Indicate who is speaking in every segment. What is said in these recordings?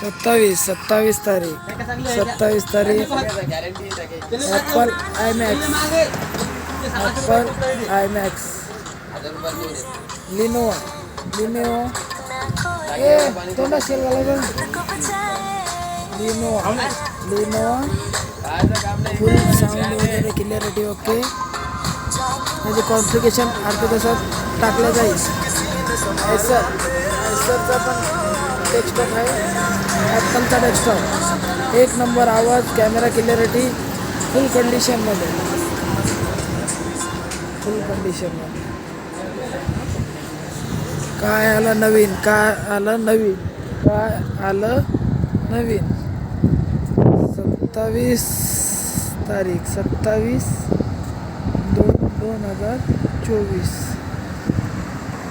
Speaker 1: सत्तावीस सत्तावीस तारीख. सत्तावीस तारीख. Apple iMacs Apple iMacs लिनो लिनो ए तोंडा शेल घाला लिनो लिनो फुल साऊंड वगैरे क्लिअरिटी ओके म्हणजे कॉम्प्लिकेशन अर्ध्या तासात टाकलं जाईल. सर मिक्सरचा पण डेस्कटॉप आहे. ॲपलचा डेस्कटॉप एक नंबर आवाज कॅमेरा क्लिअरिटी फुल कंडिशनमध्ये फुल कंडिशनमध्ये काय आलं नवीन? काय आलं नवीन? काय आलं नवीन? सत्तावीस तारीख सत्तावीस दोन दोन हजार चोवीस.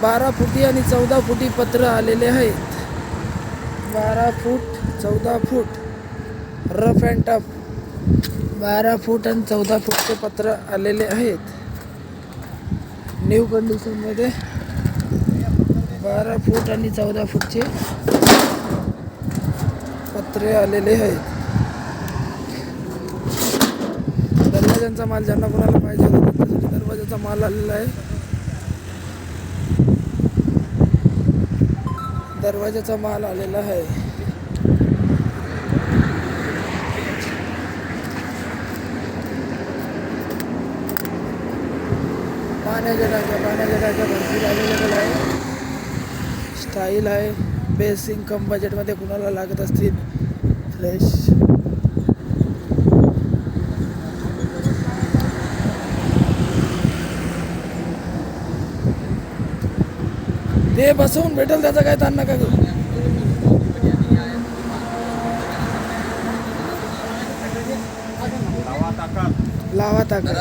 Speaker 1: बारा फुटी आणि चौदा फुटी पत्र आलेले आहेत. बारा फूट चौदा फूट. रफ अँड टफ बारा फूट आणि चौदा फूटचे पत्र आलेले आहेत. न्यू कंडिशनमध्ये बारा फूट आणि चौदा फूटचे पत्रे आलेले आहेत. दरवाजांचा माल ज्यांना कोणाला पाहिजे होता त्यांच्यासाठी दरवाजाचा माल आलेला आहे. दरवाजाचा माल आलेला आहे. पाण्याच्या टाक्या पाण्याच्या टाक्या भरपूर अवेलेबल आहे. स्टाईल आहे. बेसिंग कम बजेटमध्ये कुणाला लागत असतील? फ्रेश ते बसवून भेटेल त्याचा काय ताण नका करू लावा टाका